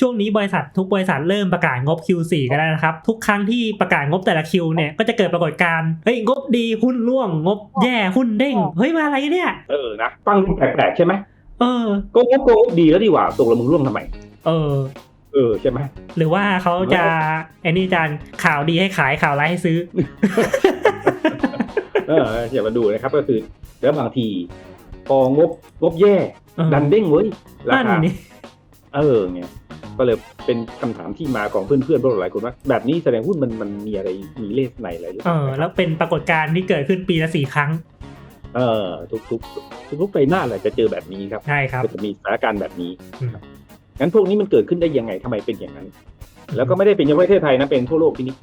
ช่วงนี้บริษัททุกบริษัทเริ่มประกาศงบ Q4 กันแล้วนะครับ ทุกครั้งที่ประกาศงบแต่ละคิวเนี่ยก็จะเกิดปรากฏการณ์เฮ้ยงบดีหุ้นร่วง งบแย่หุ้นเด้งเฮ้ยมาอะไรเนี่ย เออนะฟังดูแปลกๆใช่ไหมเออก็งบก็งบดีแล้วดีกว่าตกลงมึงร่วมทำไม เออ เออใช่ไหมหรือว่าเขาจะไอ้นี่จานข่าวดีให้ขายข่าวร้ายให้ซื้อ เอออย่ามาดูนะครับก็คือแล้วบางทีพองบงบแย่เออดันเด้งเว้ยรานั่นคานี่เออไง ก็เลยเป็นคำถามที่มาของเพื่อนๆพวกเราหลายคนว่า แบบนี้แสดงหุ้นมันมันมีอะไรมีเลขในอะไรหรือเปเอล่าอแล้วเป็นปรากฏการณ์ที่เกิดขึ้นปีละสี่ครั้งเออทุกทุกทุกทุกๆไตรมาสแหละจะเจอแบบนี้ครับใช่ครับก็จะมีสถานการณ์แบบนี้อืมงั้นพวกนี้มันเกิดขึ้นได้ยังไงทำไมเป็นอย่างนั้น แล้วก็ไม่ได้เป็นเฉพาะประเทศไทยนะเป็นทั่วโลกที่นี่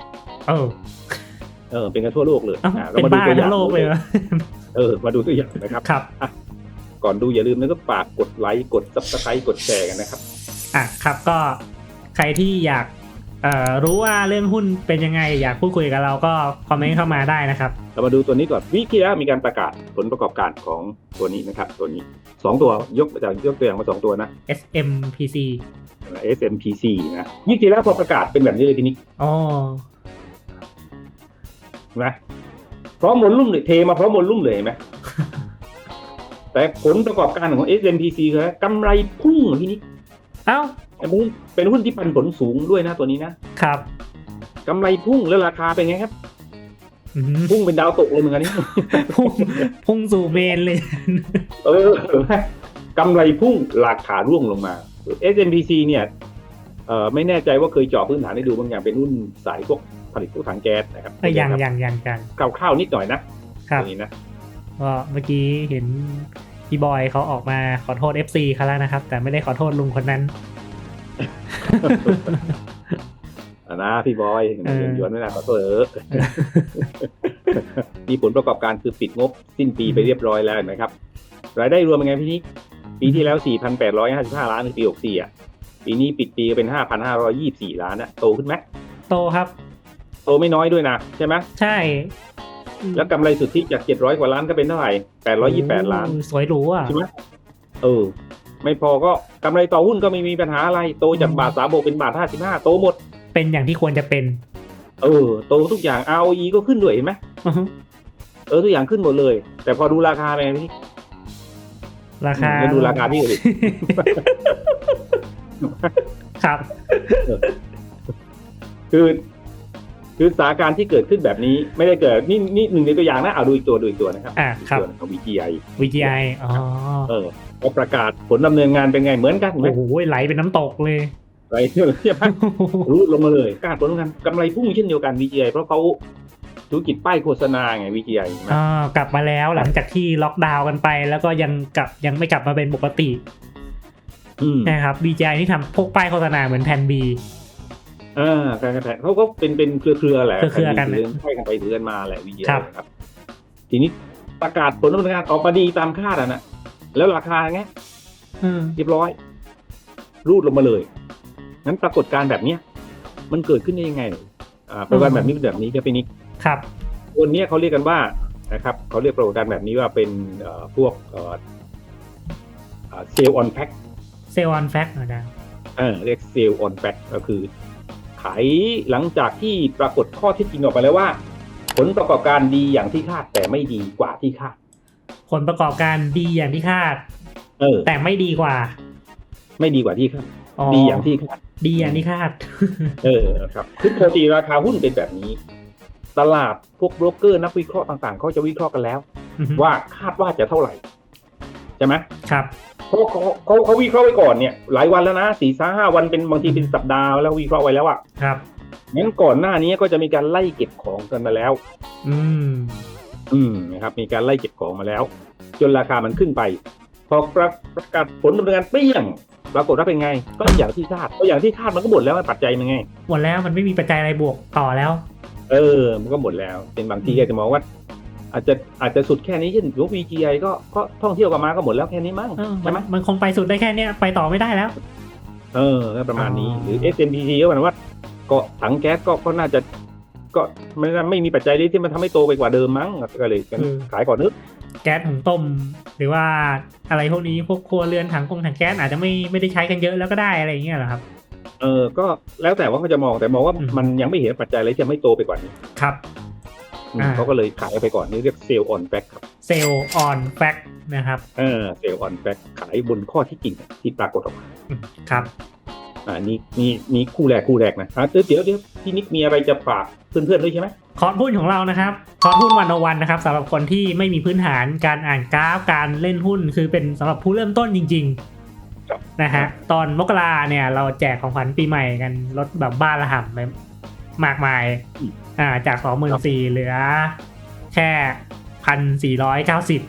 เออเออเป็นกันทั่วโลกเลยเอ้าอะเป็นมดูบ้าตัวอทั้ย่างโลกเลยเออมาดูตัวอย่างนะครับครับก่อนดูอย่าลืมนะก็ฝากกดไลค์กดซับสไครต์กดแชร์กันนะครับ อะครับก็ใครที่อยากเอ่อรู้ว่าเรื่องหุ้นเป็นยังไง อยากพูดคุยกับเราก็คอมเมนต์เข้ามาได้นะครับ เรามาดูตัวนี้ก่อนวิที่แล้วมีการประกาศผลประกอบการของตัวนี้นะครับ ตัวนี้สองตัวยกจากยกตัวอย่างมาสองตัวนะ SMPC SMPC นะวิที่แล้วพอประกาศเป็นแบบนี้เลยทีนี้อ๋อนะพร้อมมวลลุ่มเลยเทมาพร้อมมวลลุ่มเลยเห็นไหมแต่ผลประกอบการของ SMPC คือกำไรพุ่งทีนี้ เอ้าเป็นหุ้นเป็นหุ้นที่ปันผลสูงด้วยนะตัวนี้นะครับกำไรพุ่งแล้วราคาเป็นไงครับอืมพุ่งเป็นดาวตกเลยเหมือนกันนี่พุ่งพุ่งสู่เมนเลย เออกำไรพุ่งราคาร่วงลงมา SMPC เนี่ยเอ่อไม่แน่ใจว่าเคยเจาะพื้นฐานให้ดูบางอย่างเป็นหุ้นสายพวกผลิตพวกถังแก๊สนะครับเอ้ยยังยังยังยังคร่าวๆนิดหน่อยนะครับตัวนี้นะก็เมื่อกี้เห็น พี่บอยเขาออกมาขอโทษ FC เขาแล้วนะครับ แต่ไม่ได้ขอโทษลุงคนนั้นอะนะพี่บอยเออหยวนไม่นาขอโทษเออมีผลประกอบการคือปิดงบสิ้นปีไปเรียบร้อยแล้วนะครับ รายได้รวมเป็นไงพี่นิกปีที่แล้ว 4,855 ล้านในปี64อะปีนี้ปิดปีก็เป็น 5,524 ล้านนะโตขึ้นไหมโตครับ โตไม่น้อยด้วยนะ ใช่ไหมใช่ แล้วกำไรสุทธิจาก700กว่าล้านก็เป็นเท่าไหร่828ล้านโอ้สวยหรูอะใช่ไหมเออ ไม่พอก็กำไรต่อหุ้นก็ไม่มีปัญหาอะไร โตจากบาทสามโบกเป็นบาทห้าสิบห้าโตหมด เป็นอย่างที่ควรจะเป็น เออ โตทุกอย่าง ROE ก็ขึ้นด้วยเห็นไหมอือฮึเออทุกอย่างขึ้นหมดเลย แต่พอดูราคาเป็นไงพี่ราคาเดี๋ยวดูราคาพี่เลยครับ คือ คือสถานการณ์ที่เกิดขึ้นแบบนี้ไม่ได้เกิดนี่นี่หนึ่งในตัวอย่างนะเอาดูอีกตัวดูอีกตัวนะครับอ่าครับตัวของ VGI VGI อ๋อเออพอประกาศผลดำเนินงานเป็นไงเหมือนกันเห็นไหมโอ้โหไหลเป็นน้ำตกเลยไรเที่ยวเทียบพันรูดลงมาเลยกล้าผลดำเนินงานกำไรพุ่งเช่นเดียวกัน VGI เพราะเขาธุรกิจป้ายโฆษณาไง VGI เห็นไหมอ่ากลับมาแล้วหลังจากที่ล็อกดาวน์กันไป แล้วก็ยังกลับยังไม่กลับมาเป็นปกติอืมนะครับ VGI ที่ทำพวกป้ายโฆษณาเหมือนแผ่น B อ่าการกระแทกเขาก็เป็นเป็นเครือเครือๆแหละเครือๆกันใครมีใช่กันไปถือกันมาแหละ VGI ครับครับ ทีนี้ประกาศผลดำเนินงานออกมาดีตามคาดอะนะแล้วราคาไงอืมเรียบร้อย รูดลงมาเลยงั้นปรากฏการณ์แบบเนี้ยมันเกิดขึ้นได้ยังไง อ่าปรากฏการณ์แบบนี้เป็นแบบนี้ครับพี่นิกครับคนเนี้ยเขาเรียกกันว่านะครับเขาเรียกปรากฏการณ์แบบนี้ว่าเป็นเอ่อพวกเซลล์ออนแพ็คเซลล์ออนแฟกอาจารย์เออเรียกเซลล์ออนแพ็คก็คือ ขายหลังจากที่ปรากฏข้อเท็จจริงออกไปแล้วว่า ผลประกอบการดีอย่างที่คาดแต่ไม่ดีกว่าที่คาด ผลประกอบการดีอย่างที่คาด เออ แต่ไม่ดีกว่า ไม่ดีกว่าที่คาดอ๋อดีอย่างที่คาดดีอย่างที่คาด เออครับคือปกติราคาหุ้นเป็นแบบนี้ ตลาดพวกโบรกเกอร์นักวิเคราะห์ต่างๆเขาจะวิเคราะห์กันแล้ว ว่าคาดว่าจะเท่าไหร่ใช่ไหมครับเพราะเขาเขาเขาวิเคราะห์ไว้ก่อนเนี่ยหลายวันแล้วนะสี่สห้าวันเป็นบางทีเป็นสัปดาห์แล้ววิเคราะห์ไว้แล้วอะครับงั้นก่อนหน้านี้ก็จะมีการไล่เก็บของกันมาแล้ว อืม อืมนะครับ มีการไล่เก็บของมาแล้ว จนราคามันขึ้นไป พอประประกาศผลดำเนินงานเปรี้ยงปรากฏว่าเป็นไง ก็อย่างที่คาดก็อย่างที่คาดมันก็หมดแล้วไอ้ปัจจัยมันไงหมดแล้วมันไม่มีปัจจัยอะไรบวกต่อแล้ว เออ มันก็หมดแล้ว เป็นบางทีก็จะมองว่า อาจจะอาจจะสุดแค่นี้เช่นยก VGI ก็ก็ท่องเที่ยวกันมาก็หมดแล้วแค่นี้มั้งเออมัใช่นไหมมันคงไปสุดได้แค่เนี้ยไปต่อไม่ได้แล้ว เออก็ประมาณนี้อ๋อหรือ SMPC ก็เหมือนว่าก็ถังแก๊สก็ก็น่าจะก็ไม่น่าไม่มีปัจจัยที่มันทำให้โตไปกว่าเดิมมั้งก็เลยกันขายก่อนนึกแก๊สถุงต้ม หรือว่าอะไรพวกนี้พวกครัวเรือนถังกงถังแก๊สอาจจะไม่ไม่ได้ใช้กันเยอะแล้วก็ได้อะไรอย่างเงี้ยเหรอครับ เออก็แล้วแต่ว่าเขาจะมองแต่มองว่าอืม มันยังไม่เห็นปัจจัยอะไรที่จะไม่โตไปกว่านี้ ครับอืมอ่า เขาก็เลยขายไปก่อนนี่เรียกเซลล์ออนแฟกครับเซลล์ออนแฟกนะครับเออเซลล์ออนแฟกขายบนข้อที่จริงที่ปรากฏออกมาอืมครับอ่านี่นี่นี่คู่แรกคู่แรกนะอะเดี๋ยวเดี๋ยวเดี๋ยวพี่นิกมีอะไรจะฝากเพื่อนๆด้วยใช่ไหมคอร์สหุ้นของเรานะครับคอร์สหุ้นวันวันนะครับสำหรับคนที่ไม่มีพื้นฐานการอ่านกราฟการเล่นหุ้นคือเป็นสำหรับผู้เริ่มต้นจริงครับๆนะฮะตอนมกราเนี่ยเราแจกของขวัญปีใหม่กันลดแบบบ้านละห่ำไปมากมาย อ่าจากสองหมื่นสี่เหลือ แค่พันสี่ร้อยเก้าสิบ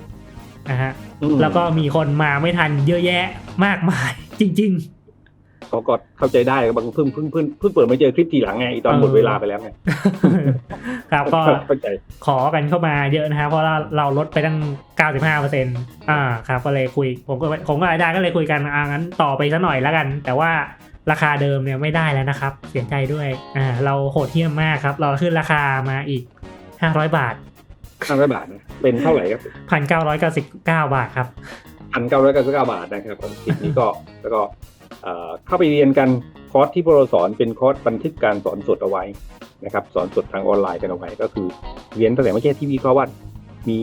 นะฮะอืมแล้วก็มีคนมาไม่ทันเยอะแยะมากมาย จริงเขาก็เข้าใจได้บางเพิ่งเพิ่งเพิ่งเพิ่งเปิดมาเจอคลิปทีหลังไงอีตอนเออหมดเวลาไปแล้วไงๆครับก็เข้าใจขอกันเข้ามาเยอะนะครับเพราะเราเราลดไปตั้ง 95เปอร์เซ็นต์อ่าครับก็เลยคุยผมก็ผมก็รายได้ก็เลยคุยกันอ่างั้นต่อไปสักหน่อยแล้วกัน แต่ว่า ราคาเดิมเนี่ยไม่ได้แล้วนะครับ เสียใจด้วยอ่าเราโหดเหี้ยมมากครับ เราขึ้นราคามาอีก 500 บาทห้าร้อยบาทนะเป็นเท่าไหร่ครับ1,999บาทครับพันเก้าร้อยเก้าสิบเก้าบาทนะครับคลิปนี้ก็แล้วก็เอ่อเข้าไปเรียนกันคอร์สที่พวกเราสอนเป็นคอร์สบันทึกการสอนสดเอาไว้นะครับสอนสดทางออนไลน์กันเอาไว้ ก็คือเรียนตั้งแต่ไม่ใช่ที่วิเคราะห์ว่ามี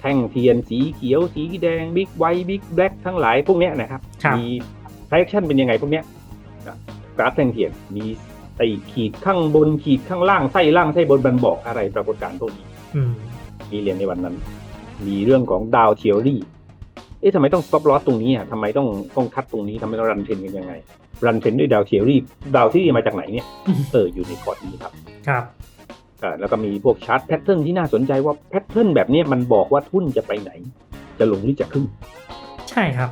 แท่งเทียนสีเขียว สีแดงบิ๊กไวท์บิ๊กแบล็กทั้งหลายพวกเนี้ยนะครับครับมี ไทแอคชั่นเป็นยังไงพวกเนี้ยนะกราฟแท่งเทียนมีไอ้ขีดข้างบนขีดข้างล่างไส้ล่างไส้บนมันบอกอะไรปรากฏการณ์พวกนี้อืมมีเรียนในวันนั้น มีเรื่องของดาวเทียรี่เอ๊ะทำไมต้อง stop loss ตรงนี้อะทำไมต้องต้องคัดตรงนี้ทำไมต้องรันเทรนกันยังไง รันเทรนด้วยดาวเทียรี่ดาวเทียรี่มาจากไหนเนี่ยเอออยู่ในคอร์ดนี้ครับครับอ่าแล้วก็มีพวกชาร์ตแพทเทิร์นที่น่าสนใจว่าแพทเทิร์นแบบเนี้ยมันบอกว่าทุนจะไปไหน จะลงหรือจะขึ้น ใช่ครับ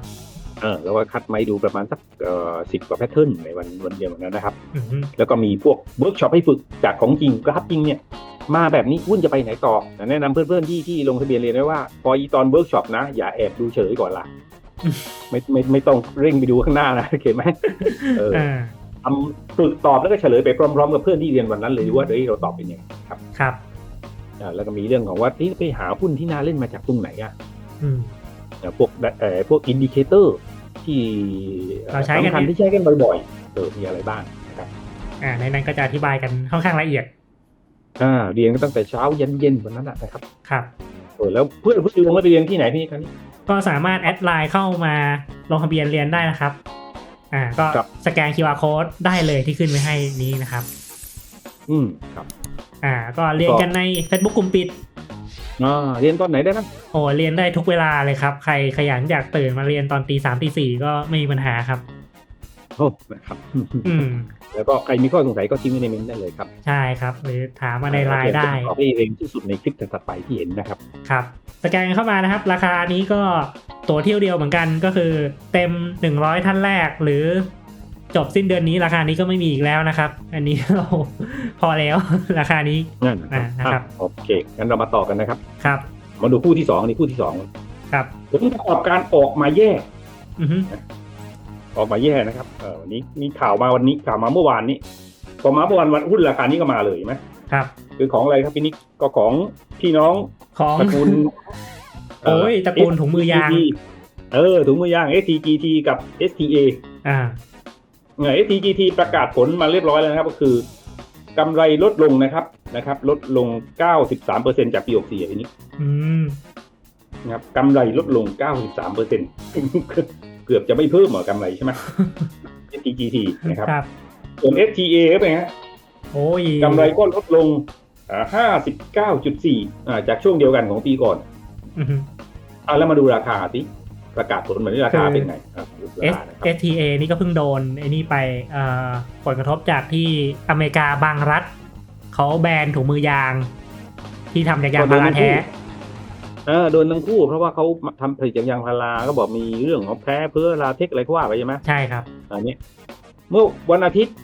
เออแล้วก็คัดมาให้ดูประมาณสักเอ่อสิบกว่าแพทเทิร์นในวันวันเดียวนั้นนะครับอืมแล้วก็มีพวกเวิร์กช็อปให้ฝึกจากของจริงกราฟจริงเนี่ยมาแบบนี้หุ้นจะไปไหนต่อ แนะนำเพื่อนๆที่ที่ลงทะเบียนเรียนไว้ว่า พออีตอนเวิร์กช็อปนะ อย่าแอบดูเฉยก่อนล่ะไม่ไม่ไม่ต้องเร่งไปดูข้างหน้านะโอเคไหมเอออ่าทำฝึกตอบแล้วก็เฉลยไปพร้อมๆกับเพื่อนที่เรียนวันนั้นเลยว่าเฮ้ยเราตอบเป็นยังไงครับครับอ่าแล้วก็มีเรื่องของว่าที่ไปหาหุ้นที่น่าเล่นมาจากตรงไหนอะอืมอ่าพวกเอ่อพวกอินดิเคเตอร์ ที่เราใช้กันสำคัญที่ใช้กันบ่อยๆเออมีอะไรบ้างนะครับอ่าในนั้นก็จะอธิบายกันค่อนข้างละเอียดอ่าเรียนกันตั้งแต่เช้ายันเย็นวันนั้นนะนะครับครับเออแล้วเพื่อนเพื่อนลงมาไปเรียนที่ไหนพี่ครับนี่ก็สามารถแอดไลน์เข้ามาลงทะเบียนเรียนได้นะครับอ่าก็ครับสแกน QR code ได้เลยที่ขึ้นไว้ให้นี้นะครับ อืมครับ อ่า ก็เรียนกันใน Facebook กลุ่มปิด อ่าเรียนตอนไหนได้บ้างโอ้เรียนได้ทุกเวลาเลยครับ ใครขยันอยากตื่นมาเรียนตอนตีสามตีสี่ก็ไม่มีปัญหาครับโอ้นะครับ อืมแล้วก็ใครมีข้อสงสัยก็ทิ้งไว้ในเมนต์ได้เลยครับ ใช่ครับ หรือถามมาในไลน์ได้ตอบให้เร็วที่สุดในคลิปถัดๆไปที่เห็นนะครับ ครับ สแกนเข้ามานะครับ ราคานี้ก็ตั๋วเที่ยวเดียวเหมือนกันก็คือ เต็ม 100 ท่านแรกหรือ จบสิ้นเดือนนี้ราคานี้ก็ไม่มีอีกแล้วนะครับ อันนี้เราพอแล้วราคานี้นั่นอ่านะครับอะโอเคงั้นเรามาต่อกันนะครับ ครับมาดูคู่ที่สองนี่คู่ที่สองครับผลประกอบการออกมาแย่ อือฮึออกมาแย่นะครับเออวันนี้มีข่าวมาวันนี้ข่าวมาเมื่อวานนี้พอมาเมื่อวานวันหุ้นราคานี้ก็มาเลยเห็นไหมครับ คือของอะไรครับพี่นิกก็ของพี่น้องของตระกูลโอ้ยตระกูลถุงมือยาง STGT เออถุงมือยาง STGT กับ STA อ่า เงย STGT ประกาศผลมาเรียบร้อยแล้วนะครับ ก็คือกำไรลดลงนะครับนะครับ ลดลง 93%จากปี 64อะทีนี้อืมนะครับกำไรลดลง 93%เกือบจะไม่เพิ่มเหรอกำไรใช่ไหม STGT นะครับครับส่วน STA ก็เป็นไงฮะโอ้ยกำไรก็ลดลงอ่า59.4อ่าจากช่วงเดียวกันของปีก่อนอือฮึอ่าแล้วมาดูราคาสิ ประกาศผลเหมือนราคาเป็นไงอะดูรา S คานะครับ STA นี่ก็เพิ่งโดนไอ้นี่ไปเอ่อผลกระทบจากที่อเมริกาบางรัฐเขาแบนถุงมือยาง ที่ทำจากยางพาราแท้เออโดนทั้งคู่เพราะว่าเขาทำผลิตจากยางพาราก็บอกมีเรื่องของแพ้เพื่อลาเทคอะไรก็ว่าไปใช่ไหมใช่ครับอันนี้เมื่อวันอาทิตย์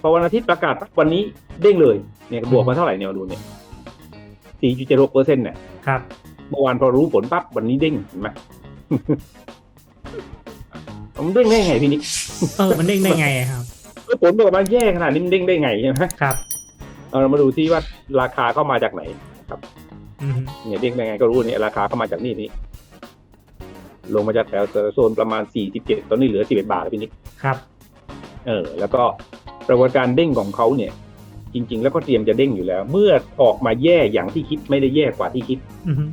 พอวันอาทิตย์ประกาศปั๊บวันนี้เด้งเลยเนี่ยบวกมาเท่าไหร่เนี่ยมาดูเนี่ย4.76เปอร์เซ็นต์เนี่ยครับเมื่อวานพอรู้ผลปั๊บวันนี้เด้งเห็นไหม มันเด้งได้ไงพี่นิกเออมันเด้งได้ไงครับแล้วผลออกมาแย่ขนาดนี้มันเด้งได้ไงใช่ไหมครับ เอาเรามาดูที่ว่าราคาเข้ามาจากไหนอือฮึเนี่ยเด้งได้ไงก็รู้เนี่ยราคาเข้ามาจากนี่นี่ลงมาจากแถวโซนประมาณ 47 ตอนนี้เหลือ 11 บาทแล้วพี่นิกครับ เออ แล้วก็ปรากฏการณ์เด้งของเขาเนี่ย จริง ๆ แล้วก็เตรียมจะเด้งอยู่แล้ว เมื่อออกมาแย่อย่างที่คิดไม่ได้แย่กว่าที่คิด อือฮึ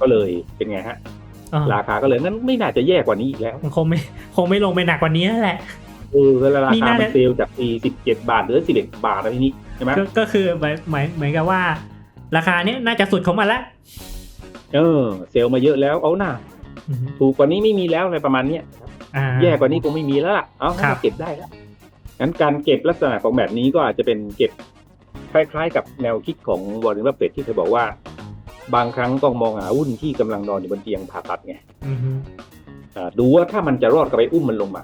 ก็เลยเป็นไงฮะอ่า ราคาก็เลยนั้นไม่น่าจะแย่กว่านี้อีกแล้ว มันคงไม่คงไม่ลงไปหนักกว่านี้แล้วแหละเออเวลารานี่คาน่ามันจะเซลล์จากปีสิบเจ็ดบาทเหลือสิบเอ็ดบาทอะไรนี้ใช่ไหมก็ก็คือหมายหมายเหมือนกับว่า ราคาเนี้ยน่าจะสุดของมันละเออ เซลล์มาเยอะแล้วเอาหน้าอือฮึถูกกว่านี้ไม่มีแล้วอะไรประมาณเนี้ยอ่าแย่กว่านี้คงไม่มีแล้วล่ะเอาครับเก็บได้แล้วงั้นการเก็บลักษณะของแบบนี้ก็อาจจะเป็นเก็บคล้ายๆ กับแนวคิดของวอร์เรนบัฟเฟตที่เคยบอกว่า บางครั้งต้องมองหาหุ้นที่กำลังนอนอยู่บนเตียงผ่าตัดไงอือฮึอ่าดูว่าถ้ามันจะรอดก็ไปอุ้มมันลงมา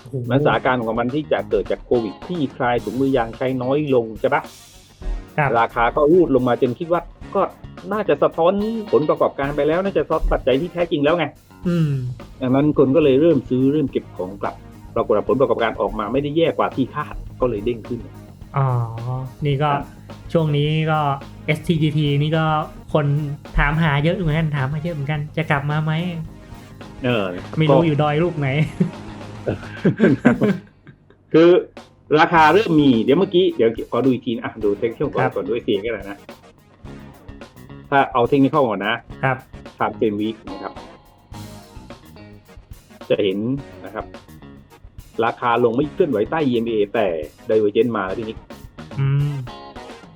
โอ้โหมันสถานการณ์ของมันที่จะเกิดจากโควิดที่คลายถุงมือยางใช้น้อยลงใช่ปะครับราคาก็รูดลงมาจนคิดว่าก็น่าจะสะท้อนผลประกอบการไปแล้ว น่าจะสะท้อนปัจจัยที่แท้จริงแล้วไงอืมดังนั้นคนก็เลยเริ่มซื้อเริ่มเก็บของกลับ ปรากฏว่าผลประกอบการออกมาไม่ได้แย่กว่าที่คาดก็เลยเด้งขึ้น อ๋อ นี่ก็ครับช่วงนี้ก็ STGT นี่ก็ คนถามหาเยอะเหมือนกันถามมาเยอะเหมือนกัน จะกลับมาไหมเออไม่รู้อยู่ดอยลูกไหนคือราคาเริ่มมีเดี๋ยวเมื่อกี้เดี๋ยวขอดูอีกทีนะอะดูเทคนิคก่อครันบก่อนด้วยเสียงก็ได้นะ ถ้าเอาเทคนิคก่อนนะครับทำเซนวีคนะครับ จะเห็นนะครับ ราคาลงไม่เคลื่อนไหวใต้ EMA แต่ไดเวอร์เจนมาแล้วพี่นิกอืม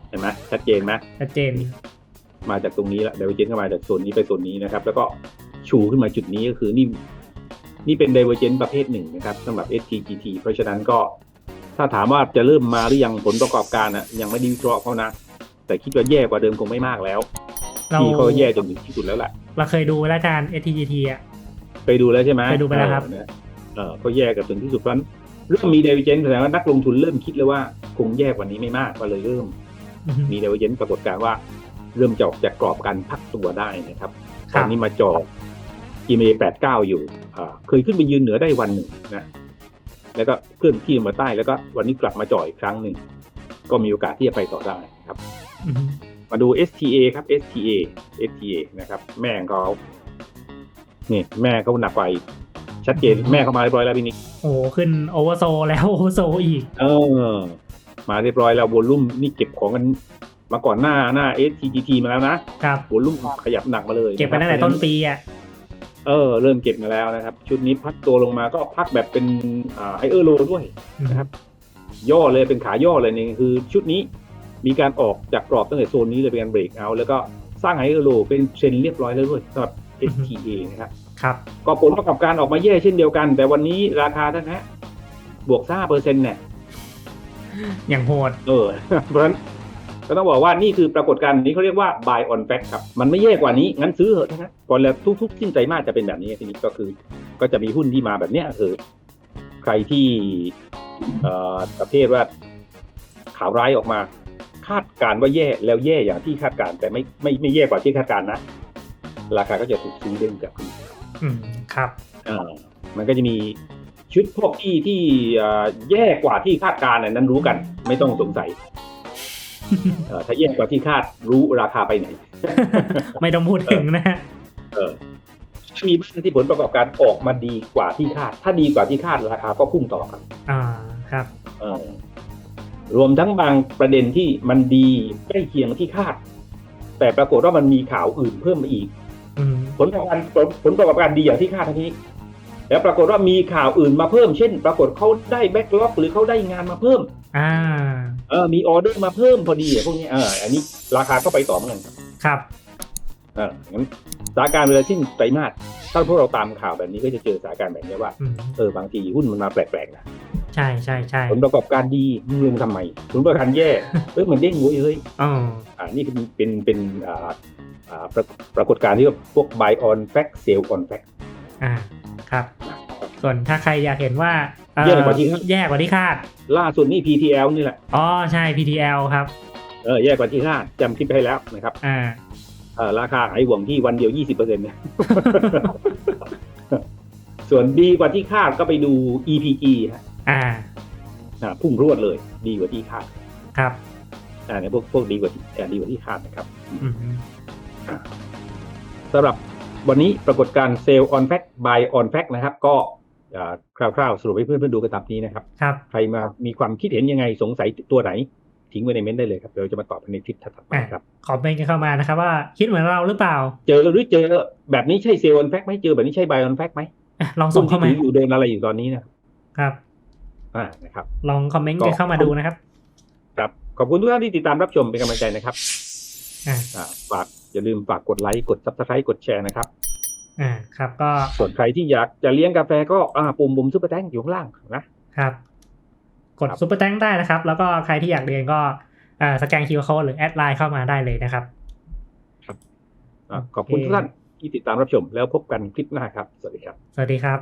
เห็นไหมชัดเจนไหมชัดเจน มาจากตรงนี้ละไดเวอร์เจนก็มาจากโซนนี้ไปโซนนี้นะครับ แล้วก็ชูขึ้นมาจุดนี้ก็คือนี่นี่เป็นไดเวอร์เจนประเภทหนึ่งนะครับสำหรับ STGT เพราะฉะนั้นก็ถ้าถามว่าจะเริ่มมาหรือยังผลประกอบการอะยังไม่ได้วิเคราะห์เขานะ แต่คิดว่าแย่กว่าเดิมคงไม่มากแล้วเราที่เขาแย่จนถึงที่สุดแล้วแหละเราเคยดูรายการ STGT อะไปดูแล้วใช่ไหมไปดูไปแล้วครับเออเนี่ยเออก็แย่กับถึงที่สุดเพราะฉะนั้นเริ่มมีเดวิเจนแสดงว่านักลงทุนเริ่มคิดแล้วว่าคงแย่กว่านี้ไม่มากก็เลยเริ่มอือฮึมีเดวิเจนปรากฏการณ์ว่า เริ่มจะออกจากกรอบการพักตัวได้นะครับคตรัอบนนี้มาจอ EMA 89 อยู่อ่าเคยขึ้นไปยืนเหนือได้วันหนึ่งนะแล้วก็เคลื่อนที่มาใต้แล้วก็วันนี้กลับมาจ่ออีกครั้งหนึ่งก็มีโอกาสที่จะไปต่อได้ครับอือฮึมาดู STA ครับ STA STA นะครับ แม่ของเขานี่แม่เขาหนักกว่าอีกชัดเจนแม่เขามาเรียบร้อยแล้วพี่นิกโอ้โหขึ้นโอเวอร์โซแล้วโอเวอร์โซอีก เออ มาเรียบร้อยแล้ววอลลุ่มนี่เก็บของกัน มาก่อนหน้าหน้า STGT มาแล้วนะครับวอลลุ่มขยับหนักมาเลย เก็บไปตั้งแต่ต้นปีอะเออเริ่มเก็บมาแล้วนะครับ ชุดนี้พักตัวลงมาก็พักแบบเป็นอ่าไฮเออร์โลด้วยนะครับ ย่อเลยเป็นขาย่อเลยนี่คือชุดนี้มีการออกจากกรอบตั้งแต่โซนนี้เลยเป็นการเบรกเอาแล้วก็สร้างไฮเออร์โลเป็นเทรนด์เรียบร้อยแล้วด้วยสำหรับ STA นะครับครับ ก็ผลประกอบการออกมาแย่เช่นเดียวกัน แต่วันนี้ราคาท่านฮะบวก5เปอร์เซ็นต์เนี่ยอย่างโหดเออเพราะฉะนั้น ก็ต้องบอกว่านี่คือปรากฏการณ์นี้เขาเรียกว่า buy on fact ครับ มันไม่แย่กว่านี้ งั้นซื้อเถอะนะฮะก่อนแล้วทุกๆสิ้นไตรมาสจะเป็นแบบนี้ทีนี้ก็คือ ก็จะมีหุ้นที่มาแบบเนี้ยคือใครที่เอ่อประเภทว่าข่าวร้ายออกมา คาดการณ์ว่าแย่แล้วแย่อย่างที่คาดการณ์แต่ไม่ไม่ไม่แย่กว่าที่คาดการณ์นะ ราคาก็จะถูกซื้อเด้งกลับขึ้นอืมครับอ่ามันก็จะมีชุดพวกที่ที่อ่าแย่กว่าที่คาดการณ์น่ะนั้นรู้กัน ไม่ต้องสงสัยเอ่อ ถ้าแย่กว่าที่คาดรู้ราคาไปไหน ไม่ต้องพูดถึงนะฮะเออมีบ้านที่ผลประกอบการออกมาดีกว่าที่คาด ถ้าดีกว่าที่คาดราคาก็พุ่งต่อครับ อ่าครับเออรวมทั้งบางประเด็นที่มันดีใกล้เคียงที่คาด แต่ปรากฏว่ามันมีข่าวอื่นเพิ่มมาอีกอืมผลประกอบการผลประกอบการดีอย่างที่คาดทั้งนี้ แล้วปรากฏว่ามีข่าวอื่นมาเพิ่ม เช่น ปรากฏเขาได้แบ็กล็อก หรือเขาได้งานมาเพิ่ม อ่า เออมีออเดอร์มาเพิ่มพอดีอะพวกนี้เอออันนี้ราคาก็ไปต่อเหมือนกันครับครับเอองั้นสถานการณ์เวลาสิ้นไตรมาสถ้าพวกเราตามข่าวแบบนี้ก็จะเจอสถานการณ์แบบนี้ว่าอืมเออบางทีหุ้นมันมาแปลกๆนะใช่ใช่ใช่ผลประกอบการดีมึงลงทำไมผลประกอบการแย่เอ้ยมันเด้งเว้ยเฮ้ยอ๋ออ่านี่เป็นเป็นเป็นอ่าอ่าปรากปรากฏการณ์ที่ว่าพวก buy on fact sell on fact อ่าครับ ส่วนถ้าใครอยากเห็นว่าเอ่อ แย่กว่าที่คาดแย่กว่าที่คาด ล่าสุดนี่ PTL นี่แหละ อ๋อใช่ PTL ครับ เออแย่กว่าที่คาดจำคลิปไปให้แล้วนะครับ อ่าเออราคาหายห่วงที่วันเดียว 20%เนี่ยส่วนดีกว่าที่คาดก็ไปดู EPG ฮะอ่าอ่าพุ่งรวดเลยดีกว่าที่คาด ครับอ่าเนี่ยพวกพวกดีกว่าที่อ่าดีกว่าที่คาดนะครับอืมสำหรับวันนี้ปรากฏการณ์ Sell on Fact Buy on Fact นะครับ ก็อ่า คร่าวๆสรุปให้เพื่อนๆดูกันตามนี้นะครับครับ ใครมามีความคิดเห็นยังไงสงสัยตัวไหน ทิ้งไว้ในเม้นต์ได้เลยครับเดี๋ยวเราจะมาตอบในคลิปถัดๆไปครับคอมเมนต์กันเข้ามานะครับว่าคิดเหมือนเราหรือเปล่า เจอหรือเจอแบบนี้ใช่เซลล์ออนแฟกไหมเจอแบบนี้ใช่ไบออนแฟกไหมอะลองส่งเข้ามาหุ้นที่ถืออยู่โดนอะไรอยู่ตอนนี้นะครับอ่านะครับ ลองคอมเมนต์กันเข้ามาดูนะครับครับขอบคุณทุกท่านที่ติดตามรับชมเป็นกำลังใจนะครับอ่าอ่าฝากอย่าลืมฝากกดไลค์กดซับสไครต์กดแชร์นะครับ อ่าครับ ก็ส่วนใครที่อยากจะเลี้ยงกาแฟก็อ่าปุ่มปุ่มซุปเปอร์แตงอยู่ข้างล่างนะครับ กดครับซุปเปอร์แตงได้นะครับ แล้วก็ใครที่อยากเรียนก็อ่าสแกนคิวโค้ดหรือแอดไลน์เข้ามาได้เลยนะครับอ่าขอบคุณโอเคทุกท่านที่ติดตามรับชมแล้วพบกันคลิปหน้าครับ สวัสดีครับ สวัสดีครับ